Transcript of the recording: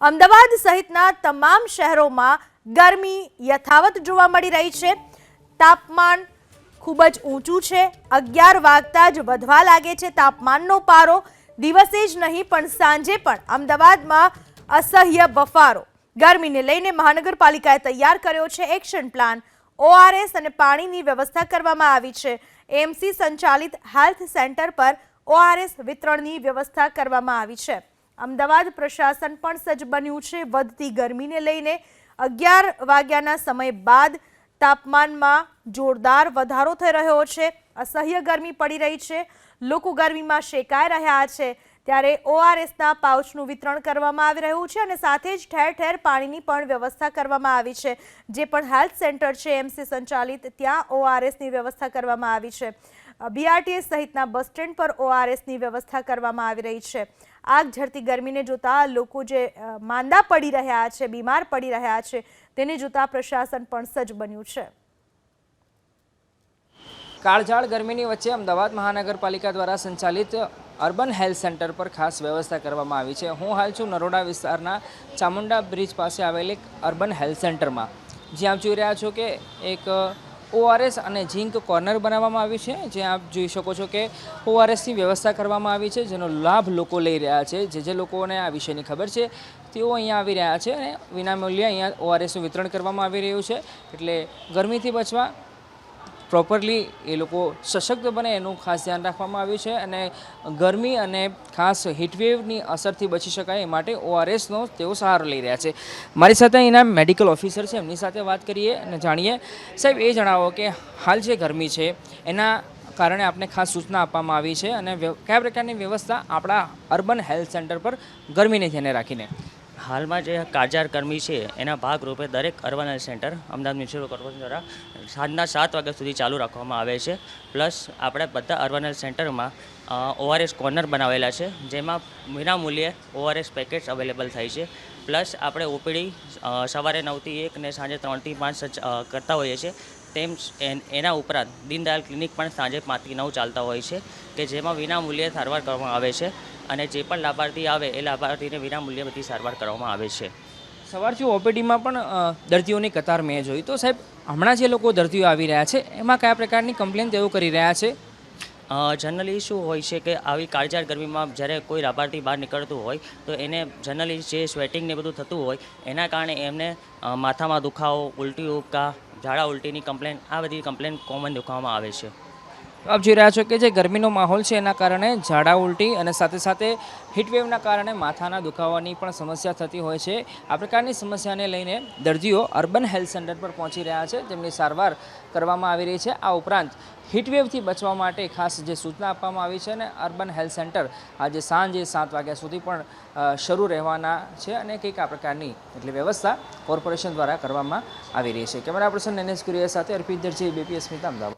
અમદાવાદ સહિતના તમામ શહેરોમાં ગરમી યથાવત જોવા મળી રહી છે. તાપમાન ખૂબ જ ઊંચું છે. અગિયાર વાગતા જ વધવા લાગે છે તાપમાનનો પારો. દિવસે જ નહીં, પણ સાંજે પણ અમદાવાદમાં અસહ્ય બફારો. ગરમીને લઈને મહાનગરપાલિકાએ તૈયાર કર્યો છે એક્શન પ્લાન. ઓઆરએસ અને પાણીની વ્યવસ્થા કરવામાં આવી છે. એમસી સંચાલિત હેલ્થ સેન્ટર પર ઓઆરએસ વિતરણની વ્યવસ્થા કરવામાં આવી છે. અમદાવાદ પ્રશાસન પણ સજ્જ બન્યું છે. વધતી ગરમીને લઈને અગિયાર વાગ્યાના સમય બાદ તાપમાનમાં જોરદાર વધારો થઈ રહ્યો છે. અસહ્ય ગરમી પડી રહી છે. લોકો ગરમીમાં શેકાઈ રહ્યા છે. ત્યારે ઓઆરએસના પાઉચનું વિતરણ કરવામાં આવી રહ્યું છે અને સાથે જ ઠેર ઠેર પાણીની પણ વ્યવસ્થા કરવામાં આવી છે. જે પણ હેલ્થ સેન્ટર છે એમસી સંચાલિત, ત્યાં ઓઆરએસની વ્યવસ્થા કરવામાં આવી છે. બીઆરટીએસ સહિતના બસ સ્ટેન્ડ પર ઓઆરએસની વ્યવસ્થા કરવામાં આવી રહી છે. આગ ઝરતી ગરમીને જોતા લોકો જે માંદા પડી રહ્યા છે, બીમાર પડી રહ્યા છે, તેને જોતા પ્રશાસન પણ સજ્જ બન્યું છે. કાળઝાળ ગરમીની વચ્ચે અમદાવાદ મહાનગરપાલિકા દ્વારા સંચાલિત અર્બન હેલ્થ સેન્ટર પર ખાસ વ્યવસ્થા કરવામાં આવી છે. હું હાલ છું નરોડા વિસ્તારના ચામુંડા બ્રિજ પાસે આવેલ એક અર્બન હેલ્થ સેન્ટરમાં. જ્યાં આપ જોઈ રહ્યા છો કે એક ઓઆરએસ અને ઝીંક કોર્નર બનાવવામાં આવ્યું છે. જ્યાં આપ જોઈ શકો છો કે ઓઆરએસની વ્યવસ્થા કરવામાં આવી છે, જેનો લાભ લોકો લઈ રહ્યા છે. જે જે લોકોને આ વિષયની ખબર છે, તેઓ અહીંયા આવી રહ્યા છે અને વિનામૂલ્યે અહીંયા ઓઆરએસનું વિતરણ કરવામાં આવી રહ્યું છે. એટલે ગરમીથી બચવા પ્રોપરલી એ લોકો સશક્ત બને એનું ખાસ ધ્યાન રાખવામાં આવ્યું છે અને ગરમી અને ખાસ હીટવેવની અસરથી બચી શકાય એ માટે ઓઆરએસનો તેઓ સહારો લઈ રહ્યા છે. મારી સાથે અહીંના મેડિકલ ઓફિસર છે, એમની સાથે વાત કરીએ અને જાણીએ. સાહેબ, એ જણાવો કે હાલ જે ગરમી છે, એના કારણે આપને ખાસ સૂચના આપવામાં આવી છે અને કયા પ્રકારની વ્યવસ્થા આપણા અર્બન હેલ્થ સેન્ટર પર ગરમીને ધ્યાને રાખીને? હાલમાં જે ગરમી છે, એના ભાગરૂપે દરેક urban health centre Ahmedabad municipal corporation દ્વારા સાંજના સાત વાગ્યા સુધી ચાલુ રાખવામાં આવે છે. પ્લસ આપણે બધા અર્બન હેલ્થ સેન્ટરમાં ઓઆરએસ કોર્નર બનાવેલા છે, જેમાં વિનામૂલ્યે ઓઆરએસ પેકેટ્સ અવેલેબલ થાય છે. પ્લસ આપણે ઓપીડી સવારે નવથી એક ને સાંજે ત્રણથી પાંચ કરતા હોઈએ છીએ. તેમ એના ઉપરાંત દીનદયાલ ક્લિનિક પણ સાંજે પાંચથી નવ ચાલતા હોય છે, કે જેમાં વિનામૂલ્યે સારવાર કરવામાં આવે છે. અને જે પણ લાભાર્થી આવે એ લાભાર્થીને વિનામૂલ્યે બધી સારવાર કરવામાં આવે છે. સવારથી ઓપીડીમાં પણ દર્દીઓની કતાર મેં જોઈ. તો સાહેબ હમણાં જે લોકો દર્દીઓ આવી રહ્યા છે એમાં કયા પ્રકારની કમ્પ્લેન તેઓ કરી રહ્યા છે? જનરલી શું હોય છે કે આવી કાળઝાળ ગરમીમાં જ્યારે કોઈ લાભાર્થી બહાર નીકળતું હોય તો એને જનરલી જે સ્વેટિંગ ને બધું થતું હોય એના કારણે એમને માથામાં દુખાવો ઉલટી ઉપકા ઝાડા ઉલટીની કમ્પ્લેન આ બધી કમ્પ્લેન કોમન દુખાવામાં આવે છે. આપ જોઈ રહ્યા છો કે જે ગરમીનો માહોલ છે એના કારણે ઝાડા ઉલટી અને સાથે સાથે હીટવેવના કારણે માથાના દુખાવાની પણ સમસ્યા થતી હોય છે. આ પ્રકારની સમસ્યાને લઈને દર્દીઓ અર્બન હેલ્થ સેન્ટર પર પહોંચી રહ્યા છે. તેમની સારવાર કરવામાં આવી રહી છે. આ ઉપરાંત હીટવેવથી બચવા માટે ખાસ જે સૂચના આપવામાં આવી છે અને અર્બન હેલ્થ સેન્ટર આજે સાંજે સાત વાગ્યા સુધી પણ શરૂ રહેવાના છે અને કંઈક આ પ્રકારની એટલે વ્યવસ્થા કોર્પોરેશન દ્વારા કરવામાં આવી રહી છે. કેમેરા પર્સન એનએસ કુરિયા સાથે અર્પિત દરજી, બીપીએસ અમદાવાદ.